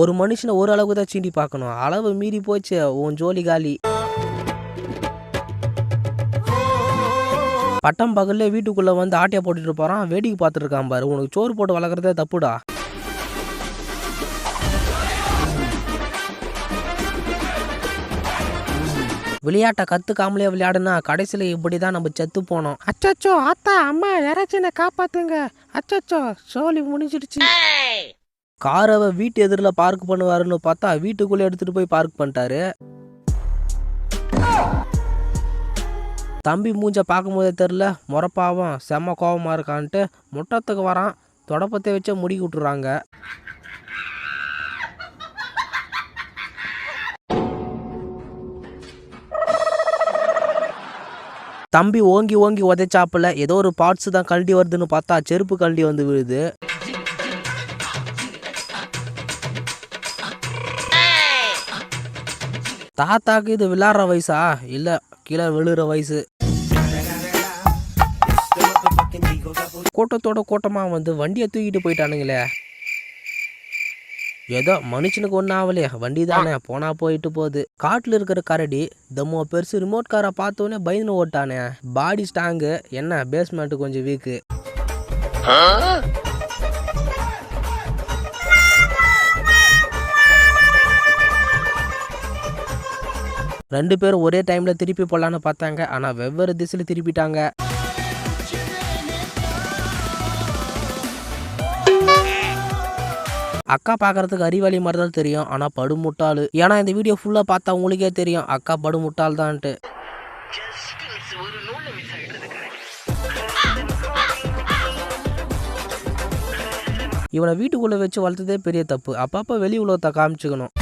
ஒரு மனுஷனை ஒரு அளவுக்கு தான் சீண்டி பார்க்கணும். அளவு மீறி போச்சு உன் ஜோலி காலி. பட்டம் பகல்ல வீட்டுக்குள்ள வந்து ஆட்டைய போட்டுட்டு போறான் வேடிக்கை பார்த்துட்டு இருக்கான் பாரு. உனக்கு சோறு போட்டு வளர்க்குறதே தப்புடா. விளையாட்டை கத்துக்காமலே விளையாடுனா கடைசியில் இப்படி தான் நம்ம செத்து போனோம். அச்சச்சோ ஆத்தா அம்மா யாராச்சும் என்ன காப்பாத்துங்க. அச்சச்சோ சோலி முடிஞ்சிடுச்சு. காரை வீட்டு எதிரில் பார்க் பண்ணுவாருன்னு பார்த்தா வீட்டுக்குள்ளே எடுத்துகிட்டு போய் பார்க் பண்ணிட்டாரு. தம்பி மூஞ்ச பார்க்கும்போதே தெரில முறப்பாவும் செம்ம கோபமாக இருக்கான்ட்டு முட்டத்துக்கு வரான். தொடப்பத்தை வச்சே முடி விட்டுறாங்க தம்பி ஓங்கி ஓங்கி உதைச்சாப்புல ஏதோ ஒரு பார்ட்ஸ் தான் கழட்டி வருதுன்னு பார்த்தா செருப்பு கழட்டி வந்து விழுது. தாத்தாக்கு இது விளாட்ற வயசா? இல்ல கீழே விழுற வயசு. கூட்டத்தோட கூட்டமா வந்து வண்டியை தூக்கிட்டு போயிட்டானுங்களே. ஏதோ மனுஷனுக்கு ஒன்றும் ஆகலையே வண்டி தானே போனா போயிட்டு போகுது. காட்டில் இருக்கிற கரடி தம்மோ பெருசு ரிமோட் காரை பார்த்தோன்னே பயந்து ஓட்டானே. பாடி ஸ்ட்ராங்கு என்ன பேஸ்மெண்ட்டு கொஞ்சம் வீக்கு. ரெண்டு பேரும் ஒரே டைமில் திருப்பி போடலான்னு பார்த்தாங்க. ஆனால் வெவ்வேறு திசையில் திருப்பிட்டாங்க. அக்கா பார்க்கறதுக்கு அறிவாளி மாதிரி தான் தெரியும். ஆனால் படு முட்டாள் ஏன்னா இந்த வீடியோ ஃபுல்லாக பார்த்தா உங்களுக்கே தெரியும். அக்கா படுமுட்டாள் தான்ட்டு இவனை வீட்டுக்குள்ளே வச்சு வளர்த்ததே பெரிய தப்பு. அப்பப்போ வெளி உலகத்தை காமிச்சுக்கணும்.